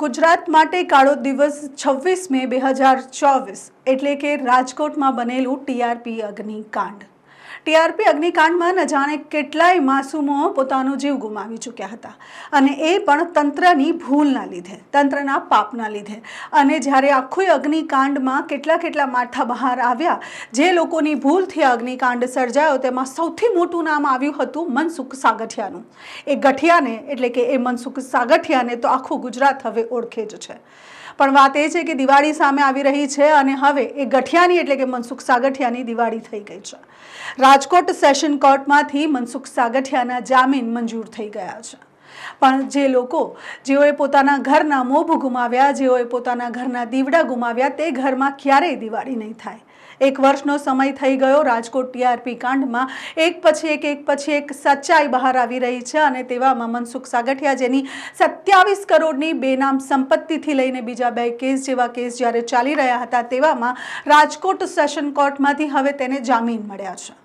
ગુજરાત માટે કાળો દિવસ છવ્વીસ મે બે હજાર ચોવીસ, એટલે કે રાજકોટમાં બનેલું ટીઆરપી અગ્નિકાંડ. ટીઆરપી અગ્નિકાંડમાં ન જાણે કેટલાય માસૂમો પોતાનો જીવ ગુમાવી ચૂક્યા હતા. અને એ પણ તંત્રની ભૂલના લીધે, તંત્રના પાપના લીધે. અને જ્યારે આખું અગ્નિકાંડમાં કેટલા કેટલા માથા બહાર આવ્યા, જે લોકોની ભૂલથી અગ્નિકાંડ સર્જાયો, તેમાં સૌથી મોટું નામ આવ્યું હતું મનસુખ સાગઠિયાનું. એ ગઠિયાને, એટલે કે એ મનસુખ સાગઠિયાને તો આખું ગુજરાત હવે ઓળખે જ છે. પણ વાત એ છે કે દિવાળી સામે આવી રહી છે અને હવે એ ગઠિયાની એટલે કે મનસુખ સાગઠિયાની દિવાળી થઈ ગઈ છે. રાજકોટ સેશન કોર્ટમાંથી મનસુખ સાગઠિયાના જામીન મંજૂર થઈ ગયા છે. પણ જે લોકો, જેઓએ પોતાના ઘરના મોભ ગુમાવ્યા, જેઓએ પોતાના ઘરના દીવડા ગુમાવ્યા, તે ઘરમાં ક્યારેય દિવાળી નહીં થાય. એક વર્ષનો સમય થઈ ગયો. રાજકોટ ટીઆરપી કાંડમાં એક પછી એક એક પછી એક સચ્ચાઈ બહાર આવી રહી છે અને તેવામાં મનસુખ સાગઠિયા જેની સત્યાવીસ કરોડની બેનામ સંપત્તિથી લઈને બીજા બે કેસ જેવા કેસ જ્યારે ચાલી રહ્યા હતા તેવામાં રાજકોટ સેશન કોર્ટમાંથી હવે તેને જામીન મળ્યા છે.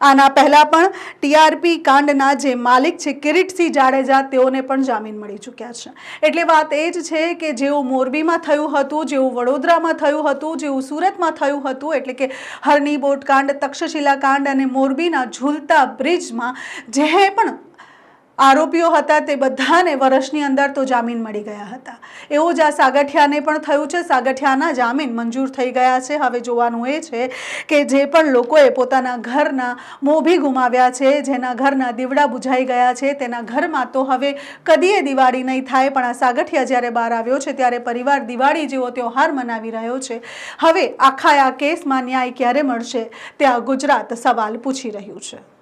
આના પહેલાં પણ ટીઆરપી કાંડના જે માલિક છે, કિરીટસિંહ જાડેજા, તેઓને પણ જામીન મળી ચૂક્યા છે. એટલે વાત એ જ છે કે જેવું મોરબીમાં થયું હતું, જેવું વડોદરામાં થયું હતું, જેવું સુરતમાં થયું હતું, એટલે કે હરની બોટકાંડ તક્ષશિલા કાંડ અને મોરબીના ઝૂલતા બ્રિજમાં જે પણ આરોપીઓ હતા તે બધાને વર્ષની અંદર તો જામીન મળી ગયા હતા. એવું જ આ સાગઠિયાને પણ થયું છે. સાગઠિયાના જામીન મંજૂર થઈ ગયા છે. હવે જોવાનું એ છે કે જે પણ લોકોએ પોતાના ઘરના મોભી ગુમાવ્યા છે, જેના ઘરના દીવડા બુઝાઈ ગયા છે, તેના ઘરમાં તો હવે કદીએ દિવાળી નહીં થાય, પણ આ સાગઠિયા જ્યારે બહાર આવ્યો છે, ત્યારે પરિવાર દિવાળી જેવો તહેવાર મનાવી રહ્યો છે. હવે આખા આ કેસમાં ન્યાય ક્યારે મળશે? તે આ ગુજરાત સવાલ પૂછી રહ્યું છે.